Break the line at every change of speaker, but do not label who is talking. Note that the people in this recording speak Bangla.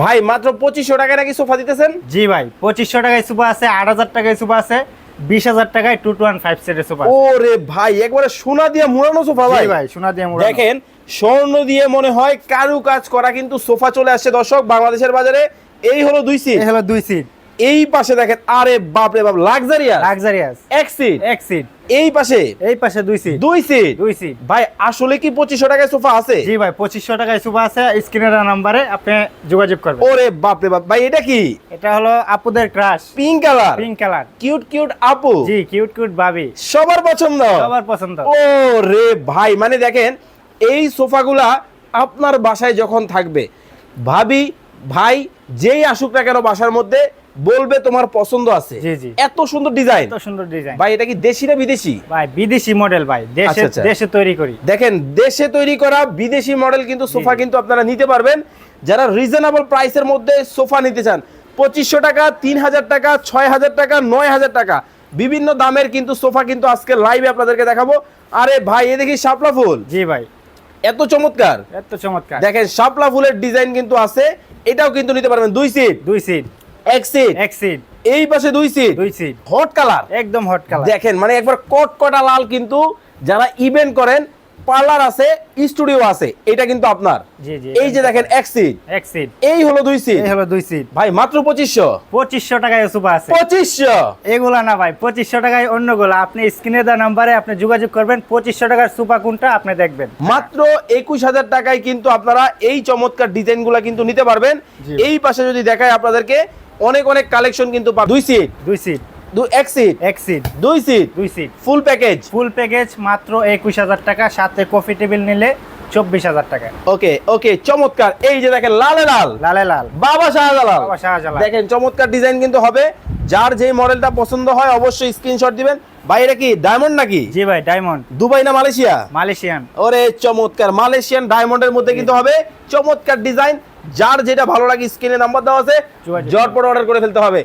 ভাই মাত্র পঁচিশশো টাকায় নাকি সোফা দিতেছেন?
জি ভাই পঁচিশশো টাকায় সোফা আছে আট হাজার টাকায় সোফা আছে বিশ হাজার টাকায় টু টু ওয়ান ফাইভ সেটের সোফা
ওরে ভাই একবারে সোনা দিয়ে মোড়ানো সোফা ভাই।
ভাই সোনা দিয়ে মোড়ানো।
দেখেন স্বর্ণ দিয়ে মনে হয় কারু কাজ করা কিন্তু সোফা চলে আসছে দর্শক বাংলাদেশের বাজারে। এই হলো দুই সিট
এই হলো দুই সিট
এই পাশে দেখেন আরে বাপ রে বাপ লাক্সারিয়াস
লাক্সারিয়াস
এক সিট
এক সিট
এই পাশে?
এই পাশে দুই সিট
দুই সিট
দুই সিট
ভাই আসলে কি পঁচিশশো টাকায় সোফা আছে?
জি ভাই পঁচিশশো টাকায় সোফা আছে স্ক্রিনের নাম্বারে আপনি যোগাযোগ করবেন।
ওরে বাপ রে বাপ ভাই এটা কি?
এটা হলো আপুদের crush
pink colour
pink colour
cute cute আপু।
জি কিউট কিউট ভাবি।
সবার পছন্দ?
সবার পছন্দ।
ও রে ভাই মানে দেখেন এই সোফাগুলা আপনার বাসায় যখন থাকবে ভাবি ভাই যেই আসুক না কেন বাসার মধ্যে বলবে তোমার পছন্দ আছে। এত সুন্দর ডিজাইন
এত সুন্দর ডিজাইন
ভাই এটা কি দেশি না বিদেশি?
ভাই বিদেশি মডেল ভাই দেশে
আচ্ছা, আচ্ছা।
দেশে তৈরি করি।
দেখেন দেশে তৈরি করা বিদেশি মডেল কিন্তু সোফা কিন্তু আপনারা নিতে পারবেন। যারা রিজনেবল প্রাইসের মধ্যে সোফা নিতে চান পঁচিশশো টাকা তিন হাজার টাকা ছয় হাজার টাকা নয় হাজার টাকা বিভিন্ন দামের কিন্তু সোফা কিন্তু আজকে লাইভে আপনাদেরকে দেখাবো। আরে ভাই এ দেখি শাপলা ফুল।
জি ভাই।
এত চমৎকার।
এত চমৎকার।
দেখেন শাপলা ফুলের ডিজাইন কিন্তু আছে। এটাও কিন্তু নিতে পারবেন দুই সিট
দুই সিট
এক সিট
এক সিট
এই পাশে দুই সিট
দুই সিট
হট কালার
একদম হট কালার
দেখেন মানে একবার কটকটা লাল কিন্তু যারা ইভেন্ট করেন পার্লার আছে স্টুডিও আছে এটা কিন্তু আপনার। এই যে দেখেন এক সিট
এক সিট
এই হলো দুই সিট
এই হলো দুই সিট
ভাই মাত্র পঁচিশশো।
পঁচিশশো টাকায় সুপা আছে।
পঁচিশশো।
এগুলা না ভাই পঁচিশশো টাকায় অন্যগুলো আপনি স্ক্রিনে দেওয়া নাম্বারে আপনি যোগাযোগ করবেন পঁচিশশো টাকার সুপা কোনটা আপনি দেখবেন।
মাত্র একুশ হাজার টাকায় কিন্তু আপনারা এই চমৎকার ডিজাইনগুলা কিন্তু নিতে পারবেন। এই পাশে যদি দেখায় আপনাদেরকে অনেক অনেক কালেকশন কিন্তু। দুই সিট
দুই সিট
দুই এক সিট
এক সিট
দুই সিট
দুই seat
full package
full package মাত্র একুশ হাজার টাকা। সাথে কফি টেবিল নিলে চব্বিশ হাজার টাকা।
ওকে ওকে চমৎকার। এই যে দেখেন লালে লাল।
লালে লাল।
বাবা শাহজালাল।
বাবা শাহজালাল।
দেখেন চমৎকার ডিজাইন কিন্তু হবে। যার যেই মডেলটা পছন্দ হয় অবশ্যই স্ক্রিনশট দিবেন। ভাই এটা কি ডায়মন্ড নাকি?
জি ভাই ডায়মন্ড
দুবাই না মালয়েশিয়া?
মালয়েশিয়ান।
ওরে চমৎকার। মালয়েশিয়ান ডায়মন্ডের মধ্যে কিন্তু হবে চমৎকার ডিজাইন। যার যেটা ভালো লাগে স্ক্রিনে নাম্বার দেওয়া আছে। জটপট অর্ডার করে ফেলতে হবে।